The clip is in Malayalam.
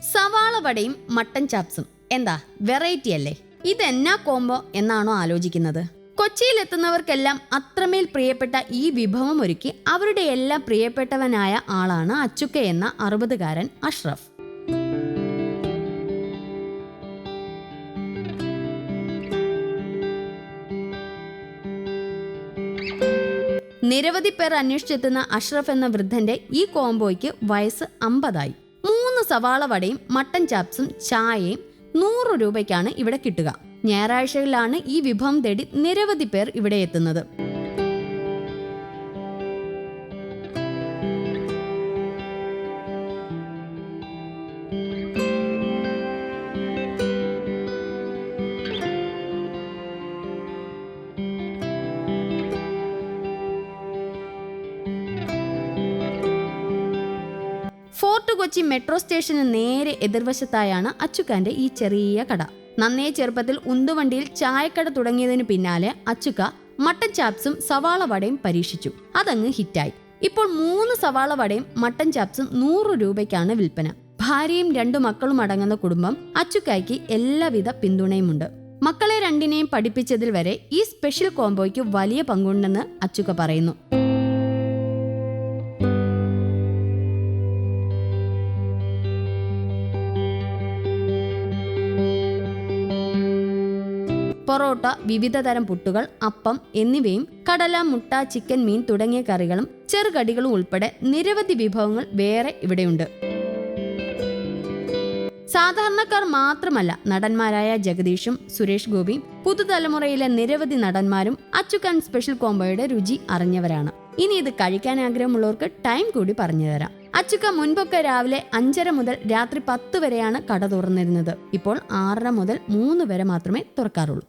സവാള വടയും മട്ടൻ ചാപ്സും. എന്താ വെറൈറ്റി അല്ലേ? ഇതെന്നാ കോംബോ എന്നാണോ ആലോചിക്കുന്നത്? കൊച്ചിയിലെത്തുന്നവർക്കെല്ലാം അത്രമേൽ പ്രിയപ്പെട്ട ഈ വിഭവം ഒരുക്കി അവരുടെ എല്ലാം പ്രിയപ്പെട്ടവനായ ആളാണ് അച്ചുക്ക എന്ന അറുപതുകാരൻ അഷ്റഫ്. നിരവധി പേർ അന്വേഷിച്ചെത്തുന്ന അഷ്റഫ് എന്ന വൃദ്ധന്റെ ഈ കോംബോയ്ക്ക് വയസ്സ് അമ്പതായി. സവാള വടയും മട്ടൻ ചാപ്സും ചായയും നൂറ് രൂപയ്ക്കാണ് ഇവിടെ കിട്ടുക. ഞായറാഴ്ചകളിലാണ് ഈ വിഭവം തേടി നിരവധി പേർ ഇവിടെ എത്തുന്നത്. ഫോർട്ട് കൊച്ചി മെട്രോ സ്റ്റേഷന് നേരെ എതിർവശത്തായാണ് അച്ചുക്കാന്റെ ഈ ചെറിയ കട. നന്നേ ചെറുപ്പത്തിൽ ഉന്തുവണ്ടിയിൽ ചായക്കട തുടങ്ങിയതിനു പിന്നാലെ അച്ചുക്ക മട്ടൻ ചാപ്സും സവാള വടയും പരീക്ഷിച്ചു. അതങ്ങ് ഹിറ്റായി. ഇപ്പോൾ മൂന്ന് സവാള വടയും മട്ടൻ ചാപ്സും നൂറ് രൂപയ്ക്കാണ് വിൽപ്പന. ഭാര്യയും രണ്ടു മക്കളും അടങ്ങുന്ന കുടുംബം അച്ചുക്കായ്ക്ക് എല്ലാവിധ പിന്തുണയുമുണ്ട്. മക്കളെ രണ്ടിനെയും പഠിപ്പിച്ചതിൽ വരെ ഈ സ്പെഷ്യൽ കോംബോയ്ക്ക് വലിയ പങ്കുണ്ടെന്ന് അച്ചുക്ക പറയുന്നു. പൊറോട്ട വിവിധ തരം പുട്ടുകൾ അപ്പം എന്നിവയും കടല മുട്ട ചിക്കൻ മീൻ തുടങ്ങിയ കറികളും ചെറുകടികളും ഉൾപ്പെടെ നിരവധി വിഭവങ്ങൾ വേറെ ഇവിടെയുണ്ട്. സാധാരണക്കാർ മാത്രമല്ല നടന്മാരായ ജഗദീഷും സുരേഷ് ഗോപിയും പുതുതലമുറയിലെ നിരവധി നടന്മാരും അച്ചുക്കൻ സ്പെഷ്യൽ കോംബോയുടെ രുചി അറിഞ്ഞവരാണ്. ഇനി ഇത് കഴിക്കാൻ ആഗ്രഹമുള്ളവർക്ക് ടൈം കൂടി പറഞ്ഞുതരാം അച്ചുക്ക മുൻപൊക്കെ രാവിലെ അഞ്ചര മുതൽ രാത്രി പത്ത് വരെയാണ് കട തുറന്നിരുന്നത്. ഇപ്പോൾ ആറര മുതൽ മൂന്ന് വരെ മാത്രമേ തുറക്കാറുള്ളൂ.